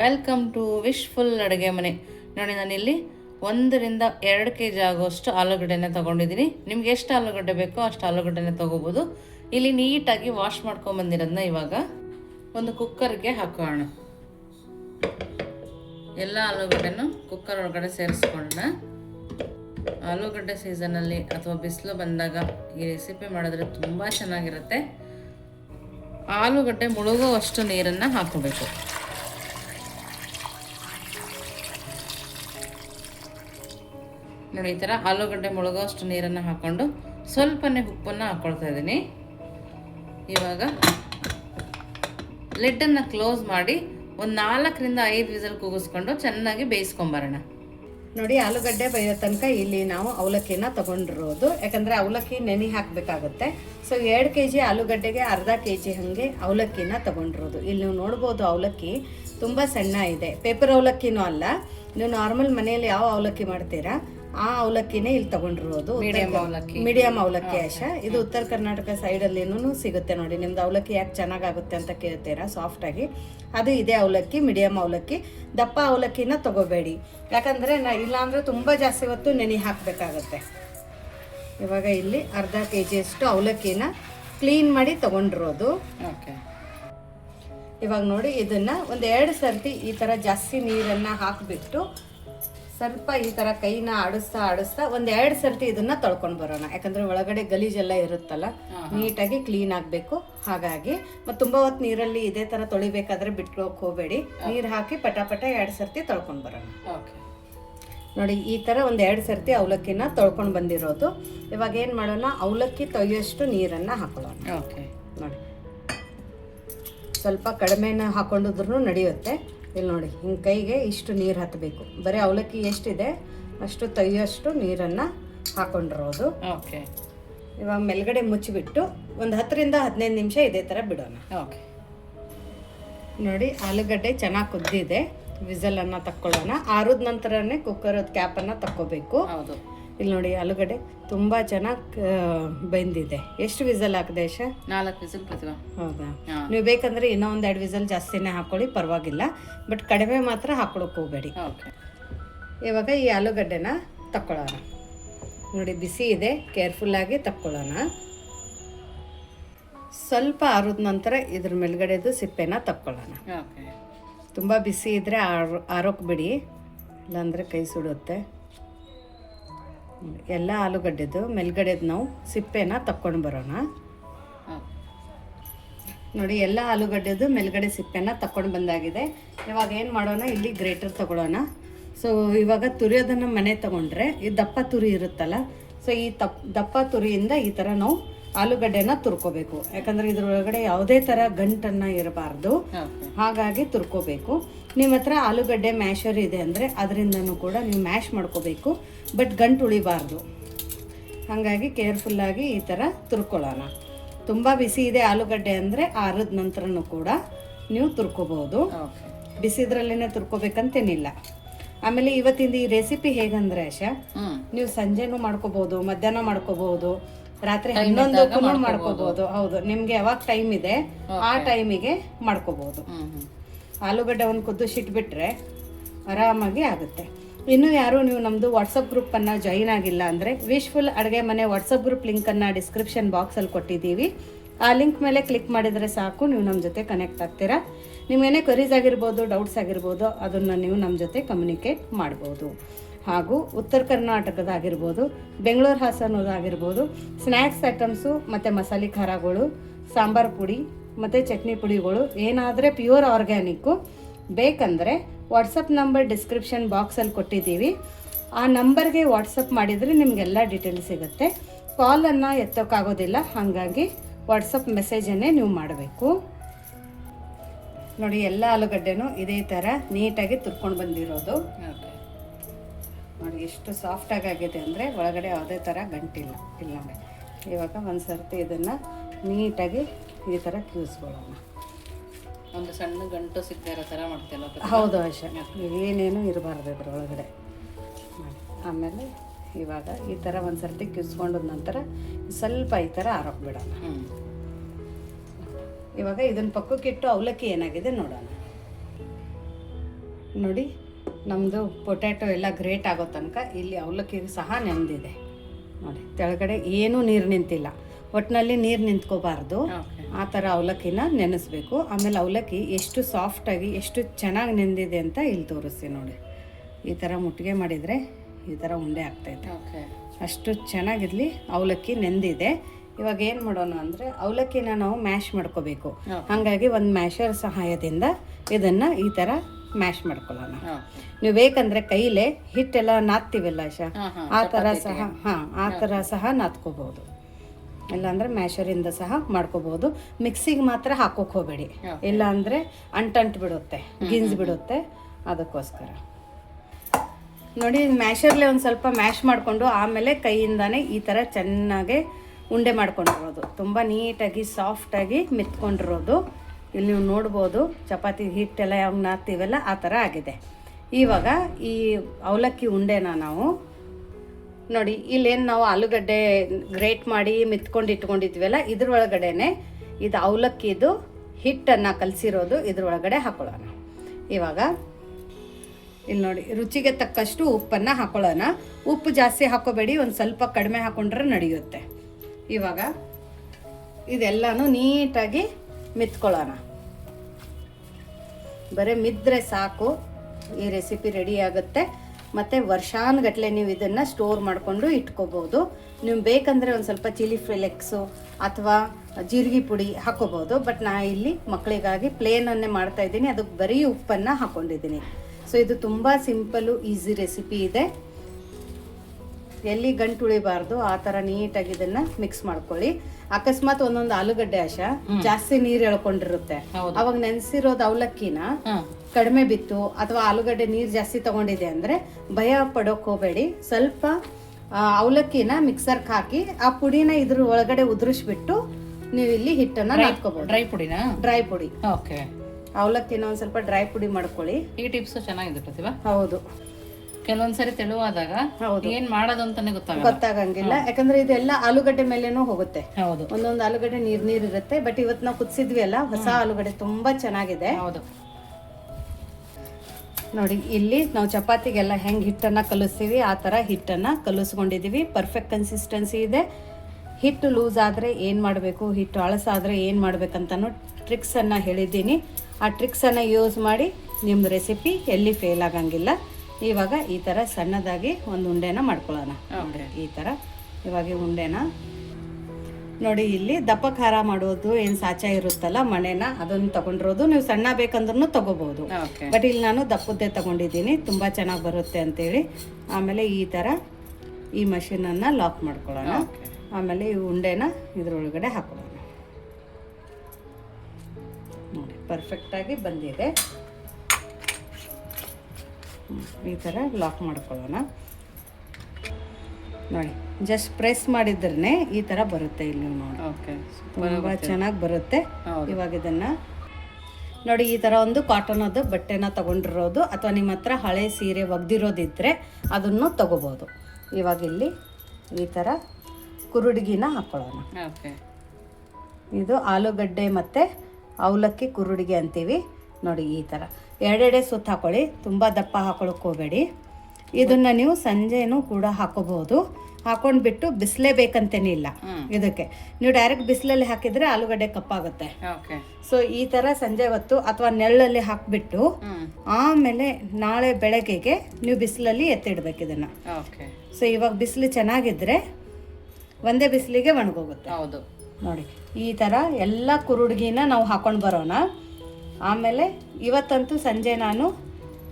Welcome to wishful ಅಡುಗೆ ಮನೆ. ನೋಡಿ, ನಾನಿಲ್ಲಿ ಒಂದರಿಂದ ಎರಡು ಕೆ ಜಿ ಆಗೋಷ್ಟು ಆಲೂಗಡ್ಡೆನ ತೊಗೊಂಡಿದ್ದೀನಿ. ನಿಮ್ಗೆ ಎಷ್ಟು ಆಲೂಗಡ್ಡೆ ಬೇಕೋ ಅಷ್ಟು ಆಲೂಗಡ್ಡೆನ ತೊಗೋಬೋದು. ಇಲ್ಲಿ ನೀಟಾಗಿ ವಾಶ್ ಮಾಡ್ಕೊಂಬಂದಿರೋದನ್ನ ಇವಾಗ ಒಂದು ಕುಕ್ಕರ್ಗೆ ಹಾಕೋಣ. ಎಲ್ಲ ಆಲೂಗಡ್ಡೆನೂ ಕುಕ್ಕರ್ ಒಳಗಡೆ ಸೇರಿಸ್ಕೊಂಡ ಆಲೂಗಡ್ಡೆ ಸೀಸನಲ್ಲಿ ಅಥವಾ ಬಿಸಿಲು ಬಂದಾಗ ಈ ರೆಸಿಪಿ ಮಾಡಿದ್ರೆ ತುಂಬ ಚೆನ್ನಾಗಿರುತ್ತೆ. ಆಲೂಗಡ್ಡೆ ಮುಳುಗುವಷ್ಟು ನೀರನ್ನು ಹಾಕೋಬೇಕು ನೋಡಿ ಈ ಥರ ಆಲೂಗಡ್ಡೆ ಮುಳುಗೋಷ್ಟು ನೀರನ್ನು ಹಾಕ್ಕೊಂಡು ಸ್ವಲ್ಪನೇ ಉಪ್ಪನ್ನು ಹಾಕ್ಕೊಳ್ತಾ ಇದ್ದೀನಿ. ಇವಾಗ ಲಿಡ್ಡನ್ನು ಕ್ಲೋಸ್ ಮಾಡಿ ಒಂದು ನಾಲ್ಕರಿಂದ ಐದು ವಿಸಲ್ ಕೂಗಿಸ್ಕೊಂಡು ಚೆನ್ನಾಗಿ ಬೇಯಿಸ್ಕೊಂಬರೋಣ. ನೋಡಿ ಆಲೂಗಡ್ಡೆ ಬೇಯೋ ತನಕ ಇಲ್ಲಿ ನಾವು ಅವಲಕ್ಕಿನ ತಗೊಂಡಿರೋದು. ಯಾಕಂದ್ರೆ ಅವಲಕ್ಕಿ ನೆನೆ ಹಾಕಬೇಕಾಗುತ್ತೆ. ಸೊ ಎರಡು ಕೆ ಜಿ ಆಲೂಗಡ್ಡೆಗೆ ಅರ್ಧ ಕೆ ಜಿ ಹಾಗೆ ಅವಲಕ್ಕಿನ ತಗೊಂಡಿರೋದು. ಇಲ್ಲಿ ನೀವು ನೋಡ್ಬೋದು ಅವಲಕ್ಕಿ ತುಂಬ ಸಣ್ಣ ಇದೆ. ಪೇಪರ್ ಅವಲಕ್ಕಿನೂ ಅಲ್ಲ. ನೀವು ನಾರ್ಮಲ್ ಮನೆಯಲ್ಲಿ ಯಾವ ಅವಲಕ್ಕಿ ಮಾಡ್ತೀರಾ? ಆ ಅವಲಕ್ಕಿನೇ ಇಲ್ಲಿ ತಗೊಂಡಿರೋದು. ಮೀಡಿಯಂ ಅವಲಕ್ಕಿ. ಆಶ. ಇದು ಉತ್ತರ ಕರ್ನಾಟಕ ಸೈಡಲ್ಲಿನೂ ಸಿಗುತ್ತೆ ನೋಡಿ. ನಿಮ್ದು ಅವಲಕ್ಕಿ ಯಾಕೆ ಚೆನ್ನಾಗಾಗುತ್ತೆ ಅಂತ ಕೇಳ್ತೀರಾ? ಸಾಫ್ಟ್ ಆಗಿ. ಅದು ಇದೆ ಅವಲಕ್ಕಿ ಮೀಡಿಯಂ ಅವಲಕ್ಕಿ. ದಪ್ಪ ಅವಲಕ್ಕಿನ ತಗೋಬೇಡಿ. ಯಾಕಂದ್ರೆ ನಾ ಇಲ್ಲಾಂದ್ರೆ ತುಂಬ ಜಾಸ್ತಿ ಹೊತ್ತು ನೆನೆ ಹಾಕಬೇಕಾಗತ್ತೆ. ಇವಾಗ ಇಲ್ಲಿ ಅರ್ಧ ಕೆ ಜಿಯಷ್ಟು ಅವಲಕ್ಕಿನ ಕ್ಲೀನ್ ಮಾಡಿ ತಗೊಂಡಿರೋದು. ಓಕೆ. ಇವಾಗ ನೋಡಿ ಇದನ್ನ ಒಂದು ಎರಡು ಸರ್ತಿ ಈ ಥರ ಜಾಸ್ತಿ ನೀರನ್ನ ಹಾಕಿಬಿಟ್ಟು ಸ್ವಲ್ಪ ಈ ಥರ ಕೈನ ಆಡಿಸ್ತಾ ಆಡಿಸ್ತಾ ಒಂದು ಎರಡು ಸರ್ತಿ ಇದನ್ನ ತೊಳ್ಕೊಂಡು ಬರೋಣ. ಯಾಕಂದ್ರೆ ಒಳಗಡೆ ಗಲೀಜೆಲ್ಲ ಇರುತ್ತಲ್ಲ ನೀಟಾಗಿ ಕ್ಲೀನ್ ಆಗಬೇಕು. ಹಾಗಾಗಿ ಮತ್ತು ತುಂಬ ಹೊತ್ತು ನೀರಲ್ಲಿ ಇದೇ ಥರ ತೊಳಿಬೇಕಾದ್ರೆ ಬಿಟ್ಕೋಕ್ ಹೋಗಬೇಡಿ. ನೀರು ಹಾಕಿ ಪಟಾಪಟ ಪಟ ಎರಡು ಸರ್ತಿ ತೊಳ್ಕೊಂಡು ಬರೋಣ. ಓಕೆ. ನೋಡಿ ಈ ಥರ ಒಂದು ಎರಡು ಸರ್ತಿ ಅವಲಕ್ಕಿನ ತೊಳ್ಕೊಂಡು ಬಂದಿರೋದು. ಇವಾಗ ಏನು ಮಾಡೋಣ ಅವಲಕ್ಕಿ ತೊಯ್ಯೋಷ್ಟು ನೀರನ್ನು ಹಾಕೊಳ್ಳೋಣ. ಓಕೆ. ನೋಡಿ. ಸ್ವಲ್ಪ ಕಡಿಮೆನ ಹಾಕೊಂಡಿದ್ರು ನಡೆಯುತ್ತೆ. ಇಲ್ಲಿ ನೋಡಿ ಹಿಂಗೆ ಕೈಗೆ ಇಷ್ಟು ನೀರು ಹತ್ತಬೇಕು ಬರೀ ಅವಲಕ್ಕಿ ಎಷ್ಟಿದೆ ಅಷ್ಟು ತೈಯಷ್ಟು ನೀರನ್ನು ಹಾಕೊಂಡಿರೋದು. ಓಕೆ ಇವಾಗ ಮೇಲ್ಗಡೆ ಮುಚ್ಚಿಬಿಟ್ಟು ಒಂದು ಹತ್ತರಿಂದ ಹದಿನೈದು ನಿಮಿಷ ಇದೇ ಥರ ಬಿಡೋಣ. ಓಕೆ ನೋಡಿ ಆಲೂಗಡ್ಡೆ ಚೆನ್ನಾಗಿ ಕುದ್ದಿದೆ. ವಿಸಲನ್ನು ತಕ್ಕೊಳ್ಳೋಣ. ಆರಿದ ನಂತರನೇ ಕುಕ್ಕರ್ ಕ್ಯಾಪನ್ನು ತಕ್ಕೋಬೇಕು. ಹೌದು. ಇಲ್ಲಿ ನೋಡಿ ಆಲೂಗಡ್ಡೆ ತುಂಬ ಚೆನ್ನಾಗಿ ಬೆಂದಿದೆ. ಎಷ್ಟು ವಿಸಲ್ ಹಾಕಿದೆ ಯಶ ನಾಲ್ಕು ವಿಸಲ್ ಪ್ರತಿಭಾ. ಹೌದಾ? ನೀವು ಬೇಕಂದ್ರೆ ಇನ್ನೂ ಒಂದು ಎರಡು ವಿಸಲ್ ಜಾಸ್ತಿನೇ ಹಾಕೊಳ್ಳಿ ಪರವಾಗಿಲ್ಲ. ಬಟ್ ಕಡಿಮೆ ಮಾತ್ರ ಹಾಕೊಳಕ್ ಹೋಗಬೇಡಿ. ಇವಾಗ ಈ ಆಲೂಗಡ್ಡೆನ ತಕ್ಕೊಳ್ಳೋಣ. ನೋಡಿ ಬಿಸಿ ಇದೆ ಕೇರ್ಫುಲ್ಲಾಗಿ ತಕ್ಕೊಳ್ಳೋಣ. ಸ್ವಲ್ಪ ಆರಿದ ನಂತರ ಇದ್ರ ಮೇಲ್ಗಡೆದು ಸಿಪ್ಪೆನ ತಕ್ಕೊಳ್ಳೋಣ. ತುಂಬ ಬಿಸಿ ಇದ್ದರೆ ಆರು ಆರೋಕ್ ಬಿಡಿ. ಇಲ್ಲಾಂದರೆ ಕೈ ಸುಡುತ್ತೆ. ಎಲ್ಲ ಆಲೂಗಡ್ಡೆದು ಮೇಲ್ಗಡೆದು ನಾವು ಸಿಪ್ಪೆನ ತಕ್ಕೊಂಡು ಬರೋಣ. ನೋಡಿ ಎಲ್ಲ ಆಲೂಗಡ್ಡೆದು ಮೇಲ್ಗಡೆ ಸಿಪ್ಪೆನ ತಕ್ಕೊಂಡು ಬಂದಾಗಿದೆ. ಇವಾಗ ಏನು ಮಾಡೋಣ? ಇಲ್ಲಿ ಗ್ರೇಟರ್ ತಗೊಳ್ಳೋಣ. ಸೊ ಇವಾಗ ತುರಿಯೋದನ್ನು ಮನೆ ತಗೊಂಡ್ರೆ ಈ ದಪ್ಪ ತುರಿ ಇರುತ್ತಲ್ಲ ಸೊ ಈ ತಪ್ ದಪ್ಪ ತುರಿಯಿಂದ ಈ ಥರ ನಾವು ಆಲೂಗಡ್ಡೆನ ತುರ್ಕೋಬೇಕು. ಯಾಕಂದ್ರೆ ಇದ್ರೊಳಗಡೆ ಯಾವುದೇ ಥರ ಗಂಟನ್ನು ಇರಬಾರ್ದು. ಹಾಗಾಗಿ ತುರ್ಕೋಬೇಕು. ನಿಮ್ಮ ಹತ್ರ ಆಲೂಗಡ್ಡೆ ಮ್ಯಾಶರ್ ಇದೆ ಅಂದರೆ ಅದರಿಂದನೂ ಕೂಡ ನೀವು ಮ್ಯಾಶ್ ಮಾಡ್ಕೋಬೇಕು. ಬಟ್ ಗಂಟು ಉಳಿಬಾರ್ದು. ಹಾಗಾಗಿ ಕೇರ್ಫುಲ್ಲಾಗಿ ಈ ಥರ ತುರ್ಕೊಳ್ಳೋಣ. ತುಂಬ ಬಿಸಿ ಇದೆ ಆಲೂಗಡ್ಡೆ ಅಂದರೆ ಆರದ ನಂತರನೂ ಕೂಡ ನೀವು ತುರ್ಕೋಬೋದು ಬಿಸಿದ್ರಲ್ಲೇ ತುರ್ಕೋಬೇಕಂತೇನಿಲ್ಲ. ಆಮೇಲೆ ಇವತ್ತಿಂದ ಈ ರೆಸಿಪಿ ಹೇಗಂದ್ರೆ ಆಶಾ ನೀವು ಸಂಜೆನೂ ಮಾಡ್ಕೋಬಹುದು ಮಧ್ಯಾಹ್ನ ಮಾಡ್ಕೋಬಹುದು ರಾತ್ರಿ ಹನ್ನೊಂದಕ್ಕೂ ಮಾಡ್ಕೋಬಹುದು. ಹೌದು ನಿಮ್ಗೆ ಯಾವಾಗ ಟೈಮ್ ಇದೆ ಆ ಟೈಮಿಗೆ ಮಾಡ್ಕೋಬಹುದು. ಆಲೂಗಡ್ಡೆ ಒಂದು ಕುದಿಸಿಟ್ಬಿಟ್ರೆ ಆರಾಮಾಗಿ ಆಗುತ್ತೆ. ಇನ್ನು ಯಾರು ನೀವು ನಮ್ಮದು ವಾಟ್ಸಪ್ ಗ್ರೂಪನ್ನು ಜಾಯಿನ್ ಆಗಿಲ್ಲ ಅಂದರೆ ವಿಶ್ಫುಲ್ ಅಡುಗೆ ಮನೆ ವಾಟ್ಸಪ್ ಗ್ರೂಪ್ ಲಿಂಕನ್ನು ಡಿಸ್ಕ್ರಿಪ್ಷನ್ ಬಾಕ್ಸಲ್ಲಿ ಕೊಟ್ಟಿದ್ದೀವಿ. ಆ ಲಿಂಕ್ ಮೇಲೆ ಕ್ಲಿಕ್ ಮಾಡಿದರೆ ಸಾಕು, ನೀವು ನಮ್ಮ ಜೊತೆ ಕನೆಕ್ಟ್ ಆಗ್ತೀರಾ? ನಿಮ್ಗೇನೇ ಕ್ವರೀಸ್ ಆಗಿರ್ಬೋದು ಡೌಟ್ಸ್ ಆಗಿರ್ಬೋದು, ಅದನ್ನು ನೀವು ನಮ್ಮ ಜೊತೆ ಕಮ್ಯುನಿಕೇಟ್ ಮಾಡ್ಬೋದು. ಹಾಗೂ ಉತ್ತರ ಕರ್ನಾಟಕದಾಗಿರ್ಬೋದು ಬೆಂಗಳೂರು ಹಾಸನದಾಗಿರ್ಬೋದು ಸ್ನ್ಯಾಕ್ಸ್ ಐಟಮ್ಸು ಮತ್ತು ಮಸಾಲೆ ಖಾರಗಳು, ಸಾಂಬಾರು ಪುಡಿ ಮತ್ತು ಚಟ್ನಿ ಪುಡಿಗಳು ಏನಾದರೆ ಪ್ಯೂರ್ ಆರ್ಗ್ಯಾನಿಕ್ಕು ಬೇಕಂದರೆ ವಾಟ್ಸಪ್ ನಂಬರ್ ಡಿಸ್ಕ್ರಿಪ್ಷನ್ ಬಾಕ್ಸಲ್ಲಿ ಕೊಟ್ಟಿದ್ದೀವಿ. ಆ ನಂಬರ್ಗೆ ವಾಟ್ಸಪ್ ಮಾಡಿದರೆ ನಿಮಗೆಲ್ಲ ಡೀಟೇಲ್ ಸಿಗುತ್ತೆ. ಕಾಲನ್ನು ಎತ್ತೋಕ್ಕಾಗೋದಿಲ್ಲ ಹಾಗಾಗಿ ವಾಟ್ಸಪ್ ಮೆಸೇಜನ್ನೇ ನೀವು ಮಾಡಬೇಕು. ನೋಡಿ ಎಲ್ಲ ಆಲೂಗಡ್ಡೆನೂ ಇದೇ ಥರ ನೀಟಾಗಿ ತುರ್ಕೊಂಡು ಬಂದಿರೋದು. ನೋಡಿ ಎಷ್ಟು ಸಾಫ್ಟಾಗಿ ಆಗಿದೆ ಅಂದರೆ ಒಳಗಡೆ ಯಾವುದೇ ಥರ ಗಂಟಿಲ್ಲ ಇಲ್ಲ ನೋಡಿ ಇವಾಗ ಒಂದು ಸರ್ತಿ ಇದನ್ನು ನೀಟಾಗಿ ಈ ಥರ ಕ್ಯೂಸ್ಕೊಳ್ಳೋಣ ಒಂದು ಸಣ್ಣ ಗಂಟು ಸಿಗದೆ ಇರೋ ಥರ ಮಾಡ್ತೀಯಲ್ಲ ಹೌದು ಆಶ. ಏನೇನು ಇರಬಾರ್ದು ಇದ್ರೊಳಗಡೆ. ಆಮೇಲೆ ಇವಾಗ ಈ ಥರ ಒಂದು ಸರ್ತಿ ನಂತರ ಸ್ವಲ್ಪ ಈ ಥರ ಆರೋಕ್ ಬಿಡೋಣ. ಹ್ಞೂ ಇವಾಗ ಇದನ್ನ ಪಕ್ಕಕ್ಕಿಟ್ಟು ಅವಲಕ್ಕಿ ಏನಾಗಿದೆ ನೋಡೋಣ. ನೋಡಿ ನಮ್ಮದು ಪೊಟ್ಯಾಟೊ ಎಲ್ಲ ಗ್ರೇಟ್ ಆಗೋ ತನಕ ಇಲ್ಲಿ ಅವಲಕ್ಕಿ ಸಹ ನೆಂದಿದೆ ನೋಡಿ ತೆಳಗಡೆ ಏನೂ ನೀರು ನಿಂತಿಲ್ಲ. ಒಟ್ಟಿನಲ್ಲಿ ನೀರು ನಿಂತ್ಕೋಬಾರ್ದು. ಆ ಥರ ಅವಲಕ್ಕಿನ ನೆನೆಸ್ಬೇಕು. ಆಮೇಲೆ ಅವಲಕ್ಕಿ ಎಷ್ಟು ಸಾಫ್ಟಾಗಿ ಎಷ್ಟು ಚೆನ್ನಾಗಿ ನೆಂದಿದೆ ಅಂತ ಇಲ್ಲಿ ತೋರಿಸ್ತೀನಿ ನೋಡಿ. ಈ ಥರ ಮುಟ್ಟಿಗೆ ಮಾಡಿದರೆ ಈ ಥರ ಉಂಡೆ ಆಗ್ತೈತೆ ಅಷ್ಟು ಚೆನ್ನಾಗಿರಲಿ ಅವಲಕ್ಕಿ ನೆಂದಿದೆ. ಇವಾಗ ಏನು ಮಾಡೋಣ ಅಂದರೆ ಅವಲಕ್ಕಿನ ನಾವು ಮ್ಯಾಶ್ ಮಾಡ್ಕೋಬೇಕು. ಹಾಗಾಗಿ ಒಂದು ಮ್ಯಾಶರ್ ಸಹಾಯದಿಂದ ಇದನ್ನು ಈ ಥರ ಮ್ಯಾಶ್ ಮಾಡ್ಕೊಳ್ಳೋಣ. ನೀವು ಬೇಕಂದ್ರೆ ಕೈಲೇ ಹಿಟ್ಟೆಲ್ಲ ನಾದ್ತೀವಲ್ಲ ಆ ಥರ ಸಹ ಹಾಂ ಆ ಥರ ಸಹ ನಾದ್ಕೋಬೋದು. ಇಲ್ಲಾಂದ್ರೆ ಮ್ಯಾಶರಿಂದ ಸಹ ಮಾಡ್ಕೋಬಹುದು ಮಿಕ್ಸಿಗೆ ಮಾತ್ರ ಹಾಕೋಕ್ ಹೋಗಬೇಡಿ. ಇಲ್ಲ ಅಂದರೆ ಅಂಟಂಟ್ ಬಿಡುತ್ತೆ ಗಿಂಜ್ ಬಿಡುತ್ತೆ. ಅದಕ್ಕೋಸ್ಕರ. ನೋಡಿ ಮ್ಯಾಶರ್ಲೆ ಒಂದು ಸ್ವಲ್ಪ ಮ್ಯಾಶ್ ಮಾಡಿಕೊಂಡು ಆಮೇಲೆ ಕೈಯಿಂದಾನೆ ಈ ಥರ ಚೆನ್ನಾಗಿ ಉಂಡೆ ಮಾಡ್ಕೊಂಡಿರೋದು. ತುಂಬ ನೀಟಾಗಿ ಸಾಫ್ಟಾಗಿ ಮೆತ್ಕೊಂಡಿರೋದು. ಇಲ್ಲಿ ನೀವು ನೋಡ್ಬೋದು ಚಪಾತಿ ಹಿಟ್ಟೆಲ್ಲ ಯಾವ ನಾದ್ತೀವಲ್ಲ ಆ ಥರ ಆಗಿದೆ. ಇವಾಗ ಈ ಅವಲಕ್ಕಿ ಉಂಡೆನ ನಾವು ನೋಡಿ, ಇಲ್ಲೇನು ನಾವು ಆಲೂಗಡ್ಡೆ ಗ್ರೇಟ್ ಮಾಡಿ ಮಿತ್ಕೊಂಡು ಇಟ್ಕೊಂಡಿದ್ವಲ್ಲ, ಇದ್ರೊಳಗಡೆನೆ ಇದು ಅವಲಕ್ಕಿದು ಹಿಟ್ಟನ್ನು ಕಲಸಿರೋದು ಇದ್ರೊಳಗಡೆ ಹಾಕೊಳ್ಳೋಣ. ಇವಾಗ ಇಲ್ಲಿ ನೋಡಿ, ರುಚಿಗೆ ತಕ್ಕಷ್ಟು ಉಪ್ಪನ್ನು ಹಾಕೊಳ್ಳೋಣ. ಉಪ್ಪು ಜಾಸ್ತಿ ಹಾಕೋಬೇಡಿ, ಒಂದು ಸ್ವಲ್ಪ ಕಡಿಮೆ ಹಾಕೊಂಡ್ರೆ ನಡೆಯುತ್ತೆ. ಇವಾಗ ಇದೆಲ್ಲನೂ ನೀಟಾಗಿ ಮಿತ್ಕೊಳ್ಳೋಣ. ಬರೀ ಮಿದ್ರೆ ಸಾಕು, ಈ ರೆಸಿಪಿ ರೆಡಿ ಆಗುತ್ತೆ. ಮತ್ತು ವರ್ಷಾನುಗಟ್ಟಲೆ ನೀವು ಇದನ್ನು ಸ್ಟೋರ್ ಮಾಡಿಕೊಂಡು ಇಟ್ಕೋಬೋದು. ನೀವು ಬೇಕಂದರೆ ಒಂದು ಸ್ವಲ್ಪ ಚಿಲ್ಲಿ ಫ್ಲೆಕ್ಸು ಅಥವಾ ಜೀರಿಗೆ ಪುಡಿ ಹಾಕೋಬೋದು. ಬಟ್ ನಾ ಇಲ್ಲಿ ಮಕ್ಕಳಿಗಾಗಿ ಪ್ಲೇನನ್ನೇ ಮಾಡ್ತಾ ಇದ್ದೀನಿ. ಅದಕ್ಕೆ ಬರೀ ಉಪ್ಪನ್ನು ಹಾಕ್ಕೊಂಡಿದ್ದೀನಿ ಸೊ ಇದು ತುಂಬ ಸಿಂಪಲ್ ಈಸಿ ರೆಸಿಪಿ ಇದೆ. ಎಲ್ಲಿ ಗಂಟು ಉಳಿಬಾರ್ದು ಆ ಥರ ನೀಟಾಗಿ ಇದನ್ನ ಮಿಕ್ಸ್ ಮಾಡ್ಕೊಳ್ಳಿ. ಅಕಸ್ಮಾತ್ ಒಂದೊಂದು ಆಲೂಗಡ್ಡೆ ಆಶ ಜಾಸ್ತಿ ನೀರು ಎಳ್ಕೊಂಡಿರುತ್ತೆ. ಅವಾಗ ನೆನೆಸಿರೋದು ಅವಲಕ್ಕಿನ ಕಡಿಮೆ ಬಿತ್ತು ಅಥವಾ ಆಲೂಗಡ್ಡೆ ನೀರು ಜಾಸ್ತಿ ತಗೊಂಡಿದೆ ಅಂದರೆ ಭಯ ಪಡೋಕೆ ಹೋಗಬೇಡಿ. ಸ್ವಲ್ಪ ಅವಲಕ್ಕಿನ ಮಿಕ್ಸರ್ಗೆ ಹಾಕಿ ಆ ಪುಡಿನ ಇದ್ರ ಒಳಗಡೆ ಉದುರಿಸ್ಬಿಟ್ಟು ನೀವು ಇಲ್ಲಿ ಹಿಟ್ಟನ್ನ ನಾದ್ಕೋಬಹುದು ಡ್ರೈ ಪುಡಿನ? ಡ್ರೈ ಪುಡಿ. ಓಕೆ. ಅವಲಕ್ಕಿನ ಒಂದು ಸ್ವಲ್ಪ ಡ್ರೈ ಪುಡಿ ಮಾಡ್ಕೊಳ್ಳಿ. ಈ ಟಿಪ್ಸ್ ಚೆನ್ನಾಗಿದೆ ಪ್ರತಿಭಾ. ಹೌದು. ಕೆಲವೊಂದ್ಸರಿ ತೆಳುವಾದಾಗ. ಏನ್ ಮಾಡೋದು ಅಂತಾನೆ ಗೊತ್ತಾಗಲ್ಲ. ಗೊತ್ತಾಗಂಗಿಲ್ಲ. ಯಾಕಂದ್ರೆ ಇದೆಲ್ಲ ಆಲೂಗಡ್ಡೆ ಮೇಲೇನು ಹೋಗುತ್ತೆ. ಹೌದು. ಒಂದೊಂದು ಆಲೂಗಡ್ಡೆ ನೀರ್ ನೀರ್ ಇರುತ್ತೆ ಬಟ್ ಇವತ್ತು ನಾವು ಕುದಿಸಿದ್ವಿ ಅಲ್ಲ ಹೊಸ ಆಲೂಗಡ್ಡೆ ತುಂಬಾ ಚೆನ್ನಾಗಿದೆ. ಹೌದು. ನೋಡಿ, ಇಲ್ಲಿ ನಾವು ಚಪಾತಿಗೆಲ್ಲ ಹೆಂಗೆ ಹಿಟ್ಟನ್ನು ಕಲಿಸ್ತೀವಿ, ಆ ಥರ ಹಿಟ್ಟನ್ನು ಕಲಿಸ್ಕೊಂಡಿದ್ದೀವಿ ಪರ್ಫೆಕ್ಟ್ ಕನ್ಸಿಸ್ಟೆನ್ಸಿ ಇದೆ. ಹಿಟ್ಟು ಲೂಸ್ ಆದರೆ ಏನು ಮಾಡಬೇಕು, ಹಿಟ್ಟು ಅಳಸಾದರೆ ಏನು ಮಾಡಬೇಕಂತನೂ ಟ್ರಿಕ್ಸನ್ನು ಹೇಳಿದ್ದೀನಿ. ಆ ಟ್ರಿಕ್ಸನ್ನು ಯೂಸ್ ಮಾಡಿ ನಿಮ್ಮ ರೆಸಿಪಿ ಎಲ್ಲಿ ಫೇಲ್ ಆಗಂಗಿಲ್ಲ. ಇವಾಗ ಈ ಥರ ಸಣ್ಣದಾಗಿ ಒಂದು ಉಂಡೆನ ಮಾಡ್ಕೊಳ್ಳೋಣ. ಈ ಥರ ಇವಾಗ ಉಂಡೆನ ನೋಡಿ ಇಲ್ಲಿ ದಪ್ಪ ಖಾರ ಮಾಡೋದು ಏನು ಸಾಚ ಇರುತ್ತಲ್ಲ ಮಣೆನ ಅದನ್ನು ತಗೊಂಡಿರೋದು. ನೀವು ಸಣ್ಣ ಬೇಕಂದ್ರೂ ತಗೋಬಹುದು ಬಟ್ ಇಲ್ಲಿ ನಾನು ದಪ್ಪದ್ದೇ ತಗೊಂಡಿದ್ದೀನಿ. ತುಂಬ ಚೆನ್ನಾಗಿ ಬರುತ್ತೆ ಅಂತೇಳಿ. ಆಮೇಲೆ ಈ ಥರ ಈ ಮಷೀನನ್ನು ಲಾಕ್ ಮಾಡ್ಕೊಳ್ಳೋಣ. ಆಮೇಲೆ ಈ ಉಂಡೆನ ಇದರೊಳಗಡೆ ಹಾಕೊಳ್ಳೋಣ. ನೋಡಿ ಪರ್ಫೆಕ್ಟಾಗಿ ಬಂದಿದೆ. ಈ ಥರ ಲಾಕ್ ಮಾಡ್ಕೊಳ್ಳೋಣ. ನೋಡಿ ಜಸ್ಟ್ ಪ್ರೆಸ್ ಮಾಡಿದ್ರೆ ಈ ಥರ ಬರುತ್ತೆ ಇಲ್ಲಿ ನೋಡಿ. ಓಕೆ ತುಂಬ ಚೆನ್ನಾಗಿ ಬರುತ್ತೆ. ಇವಾಗ ಇದನ್ನ ನೋಡಿ ಈ ಥರ ಒಂದು ಕಾಟನ್ ಅದು ಬಟ್ಟೆನ ತಗೊಂಡಿರೋದು ಅಥವಾ ನಿಮ್ಮ ಹತ್ರ ಹಳೆ ಸೀರೆ ಒಗ್ದಿರೋದಿದ್ರೆ ಅದನ್ನು ತಗೋಬೋದು. ಇವಾಗ ಇಲ್ಲಿ ಈ ಥರ ಕುರುಡಿಗಿನ ಹಾಕ್ಕೊಳ್ಳೋಣ ಓಕೆ ಇದು ಆಲೂಗಡ್ಡೆ ಮತ್ತು ಅವಲಕ್ಕಿ ಕುರುಡಿಗೆ ಅಂತೀವಿ. ನೋಡಿ ಈ ಥರ ಎರಡೆಡೆ ಸುತ್ತ ಹಾಕೊಳ್ಳಿ. ತುಂಬ ದಪ್ಪ ಹಾಕೊಳ್ಳೋಕೆ ಹೋಗಬೇಡಿ. ಇದನ್ನು ನೀವು ಸಂಜೆನೂ ಕೂಡ ಹಾಕೋಬಹುದು. ಹಾಕೊಂಡ್ಬಿಟ್ಟು ಬಿಸಿಲೇಬೇಕಂತೇನಿಲ್ಲ ಇದಕ್ಕೆ. ನೀವು ಡೈರೆಕ್ಟ್ ಬಿಸಿಲಲ್ಲಿ ಹಾಕಿದ್ರೆ ಆಲೂಗಡ್ಡೆ ಕಪ್ಪಾಗುತ್ತೆ. ಓಕೆ. ಸೊ ಈ ತರ ಸಂಜೆ ಹೊತ್ತು ಅಥವಾ ನೆರಳಲ್ಲಿ ಹಾಕಿಬಿಟ್ಟು ಆಮೇಲೆ ನಾಳೆ ಬೆಳಗ್ಗೆಗೆ ನೀವು ಬಿಸಿಲಲ್ಲಿ ಎತ್ತಿಡ್ಬೇಕು ಇದನ್ನ. ಓಕೆ. ಸೊ ಇವಾಗ ಬಿಸಿಲು ಚೆನ್ನಾಗಿದ್ರೆ ಒಂದೇ ಬಿಸಿಲಿಗೆ ಒಣಗೋಗುತ್ತೆ. ಹೌದು. ನೋಡಿ ಈ ಥರ ಎಲ್ಲ ಕುರುಡ್ಗಿನ ನಾವು ಹಾಕೊಂಡು ಬರೋಣ. ಆಮೇಲೆ ಇವತ್ತಂತೂ ಸಂಜೆ ನಾನು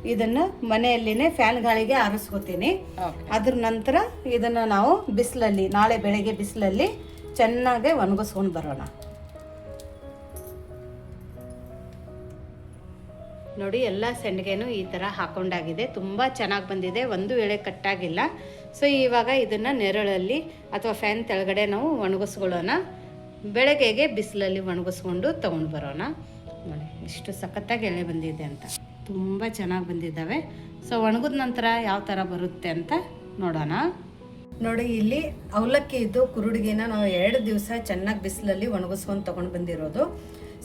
ಇದನ್ನು ಮನೆಯಲ್ಲಿನೇ ಫ್ಯಾನ್ ಗಾಳಿಗೆ ಆರಿಸ್ಕೋತೀನಿ. ಅದ್ರ ನಂತರ ಇದನ್ನು ನಾವು ಬಿಸಿಲಲ್ಲಿ ನಾಳೆ ಬೆಳಗ್ಗೆ ಬಿಸಿಲಲ್ಲಿ ಚೆನ್ನಾಗಿ ಒಣಗಿಸ್ಕೊಂಡು ಬರೋಣ. ನೋಡಿ ಎಲ್ಲ ಸೆಂಡ್ಗೆನು ಈ ಥರ ಹಾಕೊಂಡಾಗಿದೆ. ತುಂಬ ಚೆನ್ನಾಗಿ ಬಂದಿದೆ. ಒಂದು ವೇಳೆ ಕಟ್ಟಾಗಿಲ್ಲ. ಸೊ ಇವಾಗ ಇದನ್ನು ನೆರಳಲ್ಲಿ ಅಥವಾ ಫ್ಯಾನ್ ತೆಳಗಡೆ ನಾವು ಒಣಗಿಸ್ಕೊಳ್ಳೋಣ. ಬೆಳಗ್ಗೆಗೆ ಬಿಸಿಲಲ್ಲಿ ಒಣಗಿಸ್ಕೊಂಡು ತೊಗೊಂಡು ಬರೋಣ. ನೋಡಿ ಇಷ್ಟು ಸಖತ್ತಾಗಿ ಎಳೆ ಬಂದಿದೆ ಅಂತ. ತುಂಬ ಚೆನ್ನಾಗಿ ಬಂದಿದ್ದಾವೆ. ಸೊ ಒಣಗಿದ ನಂತರ ಯಾವ ಥರ ಬರುತ್ತೆ ಅಂತ ನೋಡೋಣ. ನೋಡಿ ಇಲ್ಲಿ ಅವಲಕ್ಕಿ ಇದ್ದು ಕುರುಡಿಗೆನ ನಾವು ಎರಡು ದಿವಸ ಚೆನ್ನಾಗಿ ಬಿಸಿಲಲ್ಲಿ ಒಣಗಿಸ್ಕೊಂಡು ತೊಗೊಂಡು ಬಂದಿರೋದು.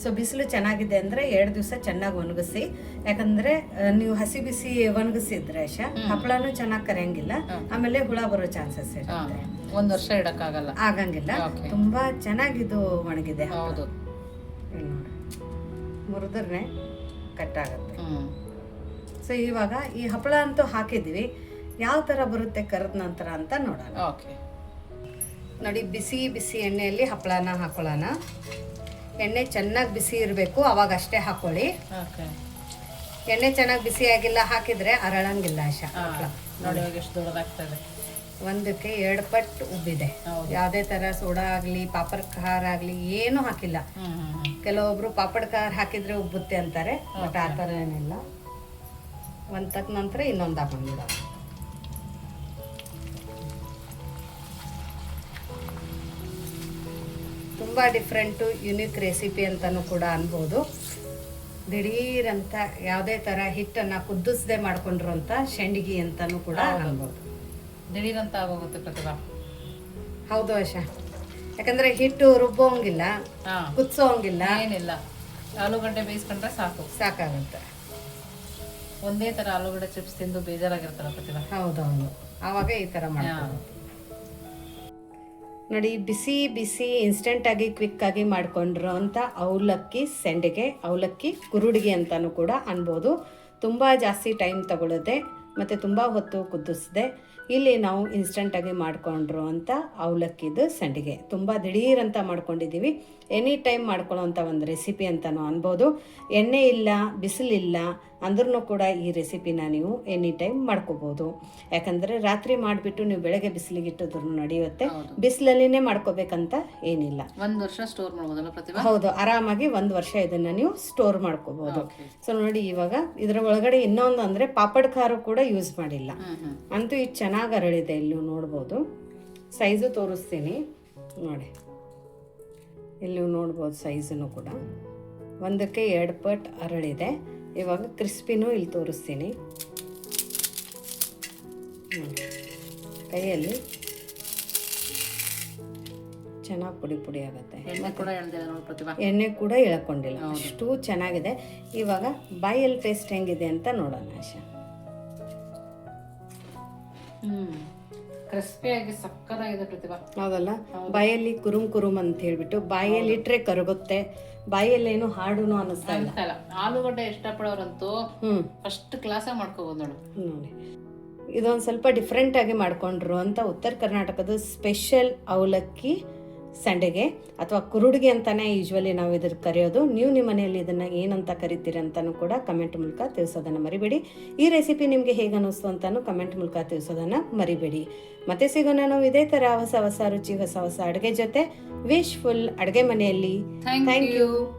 ಸೊ ಬಿಸಿಲು ಚೆನ್ನಾಗಿದೆ ಅಂದರೆ ಎರಡು ದಿವಸ ಚೆನ್ನಾಗಿ ಒಣಗಿಸಿ ಯಾಕಂದರೆ ನೀವು ಹಸಿ ಬಿಸಿ ಒಣಗಿಸಿದ್ರೆ ಶ ಹಪ್ಪಳನೂ ಚೆನ್ನಾಗಿ ಕರೆಯಂಗಿಲ್ಲ. ಆಮೇಲೆ ಹುಳ ಬರೋ ಚಾನ್ಸಸ್ ಇರುತ್ತೆ. ಒಂದು ವರ್ಷ ಇಡಕ್ಕಾಗಲ್ಲ. ಆಗಂಗಿಲ್ಲ. ತುಂಬ ಚೆನ್ನಾಗಿದು ಒಣಗಿದೆ ಹೌದು. ಮುರಿದ್ರೆ ಕಟ್ ಆಗುತ್ತೆ ಸೊ ಇವಾಗ ಈ ಹಪ್ಪಳ ಅಂತೂ ಹಾಕಿದ್ವಿ ಯಾವ ಥರ ಬರುತ್ತೆ ಕರೆದ ನಂತರ ಅಂತ ನೋಡೋಣ. ಓಕೆ. ನೋಡಿ ಬಿಸಿ ಬಿಸಿ ಎಣ್ಣೆಯಲ್ಲಿ ಹಪ್ಪಳನ ಹಾಕೊಳ್ಳೋಣ. ಎಣ್ಣೆ ಚೆನ್ನಾಗಿ ಬಿಸಿ ಇರಬೇಕು ಅವಾಗ ಅಷ್ಟೇ ಹಾಕೊಳ್ಳಿ. ಎಣ್ಣೆ ಚೆನ್ನಾಗಿ ಬಿಸಿ ಆಗಿಲ್ಲ ಹಾಕಿದ್ರೆ ಅರಳಂಗಿಲ್ಲ ಆಶಾ ನೋಡಿ ಎಷ್ಟು ದೊಡ್ಡದಾಗ್ತದೆ. ಒಂದಕ್ಕೆ ಎರಡು ಪಟ್ಟು ಉಬ್ಬಿದೆ. ಯಾವುದೇ ಥರ ಸೋಡಾ ಆಗಲಿ ಪಾಪಡ್ ಖಾರ ಆಗಲಿ ಏನೂ ಹಾಕಿಲ್ಲ. ಕೆಲವೊಬ್ರು ಪಾಪಡ್ ಖಾರ ಹಾಕಿದ್ರೆ ಉಬ್ಬುತ್ತೆ ಅಂತಾರೆ ಬಟ್ ಆ ಥರ ಏನಿಲ್ಲ. ಒಂದು ತಕ್ಕ ನಂತರ ಇನ್ನೊಂದು ಹಾಕೊಂಡಿಲ್ಲ ತುಂಬ ಡಿಫ್ರೆಂಟು ಯುನಿಕ್ ರೆಸಿಪಿ ಅಂತಲೂ ಕೂಡ ಅನ್ಬೋದು. ದಿಢೀರಂತ ಯಾವುದೇ ಥರ ಹಿಟ್ಟನ್ನು ಕುದಿಸದೆ ಅಂತ ಶೆಂಡಿಗೆ ಅಂತಲೂ ಕೂಡ ಅನ್ಬೋದು. ದಿಢೀರಂತ ಆಗೋಗುತ್ತೆ ಪ್ರತಿಭಾ. ಹೌದು ಆಶಾ. ಯಾಕಂದ್ರೆ ಹಿಟ್ಟು ರುಬ್ಬೋಂಗಿಲ್ಲ ಹಾ. ಕುದಿಸೋಂಗಿಲ್ಲ ಏನಿಲ್ಲ. ಆಲೂಗಡ್ಡೆ ಬೇಯಿಸ್ಕೊಂಡ್ರೆ ಸಾಕು. ಸಾಕಾಗುತ್ತೆ. ಒಂದೇ ತರ ಆಲೂಗಡ್ಡೆ ಚಿಪ್ಸ್ ತಿಂದು ಬೇಜಾರಾಗಿರ್ತಾರ ಪ್ರತಿಭಾ. ಹೌದೌದು. ಆವಾಗ ಈ ಥರ ಮಾಡ್ತಾರೆ. ನೋಡಿ ಬಿಸಿ ಬಿಸಿ ಇನ್ಸ್ಟೆಂಟಾಗಿ ಕ್ವಿಕ್ಕಾಗಿ ಮಾಡ್ಕೊಂಡಿರೋ ಅಂತ ಅವಲಕ್ಕಿ ಸೆಂಡಿಗೆ ಅವಲಕ್ಕಿ ಕುರುಡಿಗೆ ಅಂತಲೂ ಕೂಡ ಅನ್ಬೋದು. ತುಂಬ ಜಾಸ್ತಿ ಟೈಮ್ ತಗೊಳ್ಳುತ್ತೆ ಮತ್ತು ತುಂಬ ಹೊತ್ತು ಕುದಿಸ್ದೆ. ಇಲ್ಲಿ ನಾವು ಇನ್ಸ್ಟಂಟಾಗಿ ಮಾಡ್ಕೊಂಡ್ರು ಅಂತ ಅವಲಕ್ಕಿದು ಸಂಡಿಗೆ. ತುಂಬ ದಿಢೀರಂತ ಮಾಡ್ಕೊಂಡಿದ್ದೀವಿ ಎನಿ ಟೈಮ್ ಮಾಡ್ಕೊಳ್ಳೋವಂಥ ಒಂದು ರೆಸಿಪಿ ಅಂತಲೂ ಅನ್ಬೋದು. ಎಣ್ಣೆ ಇಲ್ಲ, ಬಿಸಿಲಿಲ್ಲ ಅಂದ್ರೂ ಕೂಡ ಈ ರೆಸಿಪಿನ ನೀವು ಎನಿ ಟೈಮ್ ಮಾಡ್ಕೋಬೋದು. ಯಾಕಂದರೆ ರಾತ್ರಿ ಮಾಡಿಬಿಟ್ಟು ನೀವು ಬೆಳಗ್ಗೆ ಬಿಸಿಲಿಗೆ ಇಟ್ಟಿದ್ರು ನಡೆಯುತ್ತೆ. ಬಿಸಿಲಲ್ಲಿನೇ ಮಾಡ್ಕೋಬೇಕಂತ ಏನಿಲ್ಲ. ಒಂದು ವರ್ಷ ಸ್ಟೋರ್ ಮಾಡ್ಬೋದಲ್ಲ ಪ್ರತಿಭಾ ಹೌದು ಆರಾಮಾಗಿ ಒಂದು ವರ್ಷ ಇದನ್ನು ನೀವು ಸ್ಟೋರ್ ಮಾಡ್ಕೋಬೋದು. ಸೊ ನೋಡಿ ಇವಾಗ ಇದರ ಒಳಗಡೆ ಇನ್ನೊಂದು ಅಂದರೆ ಪಾಪಡ್ ಖಾರ ಕೂಡ ಯೂಸ್ ಮಾಡಿಲ್ಲ. ಅಂತೂ ಇದು ಚೆನ್ನಾಗಿ ಅರಳಿದೆ ಇಲ್ಲಿ ನೋಡ್ಬೋದು. ಸೈಜು ತೋರಿಸ್ತೀನಿ. ನೋಡಿ. ಇಲ್ಲಿ ನೋಡ್ಬೋದು ಸೈಜನ್ನು ಕೂಡ. ಒಂದಕ್ಕೆ ಎರಡು ಪಟ್ ಅರಳಿದೆ. ಇವಾಗ ಕ್ರಿಸ್ಪಿನೂ ಇಲ್ಲಿ ತೋರಿಸ್ತೀನಿ. ಕೈಯಲ್ಲಿ ಚೆನ್ನಾಗಿ ಪುಡಿ ಪುಡಿ ಆಗುತ್ತೆ. ಎಣ್ಣೆ ಕೂಡ ಎಳ್ಕೊಂಡಿಲ್ಲ. ಇಳ್ಕೊಂಡಿಲ್ಲ ಅಷ್ಟು ಚೆನ್ನಾಗಿದೆ. ಇವಾಗ ಬಾಯಲ್ಲಿ ಟೇಸ್ಟ್ ಹೆಂಗಿದೆ ಅಂತ ನೋಡೋಣ ಆಶಾ. ಹ್ಮ್. ಕ್ರಿಸ್ಪಿಯಾಗಿ ಸಕ್ಕದಾಗಿದೆ ಪ್ರತಿಭಾ. ಹೌದಲ್ಲ? ಬಾಯಲ್ಲಿ ಕುರುಮ್ ಕುರುಮ್ ಅಂತ ಹೇಳ್ಬಿಟ್ಟು ಬಾಯಲ್ಲಿ ಇಟ್ರೆ ಕರಗುತ್ತೆ ಬಾಯಲ್ಲೇನು ಹಾಡುನು ಅನಿಸ್ತಾ ಇಲ್ಲ. ಆಲೂಗಡ್ಡೆ ಇಷ್ಟಪಡೋರಂತೂ ಹ್ಮ್. ಫಸ್ಟ್ ಕ್ಲಾಸ್ ಮಾಡ್ಕೋಬಹುದು ನೋಡು. ನೋಡಿ. ಇದೊಂದು ಸ್ವಲ್ಪ ಡಿಫ್ರೆಂಟ್ ಆಗಿ ಮಾಡ್ಕೊಂಡ್ರು ಅಂತ ಉತ್ತರ ಕರ್ನಾಟಕದ ಸ್ಪೆಷಲ್ ಅವಲಕ್ಕಿ ಸಂಡೆಗೆ ಅಥವಾ ಕುರುಡಿಗೆ ಅಂತಾನೆ ಯೂಶ್ವಲಿ ನಾವು ಇದ್ರ ಕರೆಯೋದು. ನೀವು ನಿಮ್ಮ ಮನೆಯಲ್ಲಿ ಇದನ್ನ ಏನಂತ ಕರಿತೀರಿ ಅಂತಾನು ಕೂಡ ಕಮೆಂಟ್ ಮೂಲಕ ತಿಳಿಸೋದನ್ನ ಮರಿಬೇಡಿ. ಈ ರೆಸಿಪಿ ನಿಮಗೆ ಹೇಗೆ ಅನ್ನಿಸ್ತು ಅಂತಾನು ಕಮೆಂಟ್ ಮೂಲಕ ತಿಳಿಸೋದನ್ನ ಮರಿಬೇಡಿ. ಮತ್ತೆ ಸಿಗೋಣ ನಾವು ಇದೇ ತರ ಹೊಸ ಹೊಸ ರುಚಿ ಹೊಸ ಹೊಸ ಅಡುಗೆ ಜೊತೆ. ವಿಶ್ ಫುಲ್ ಅಡುಗೆ ಮನೆಯಲ್ಲಿ. Thank you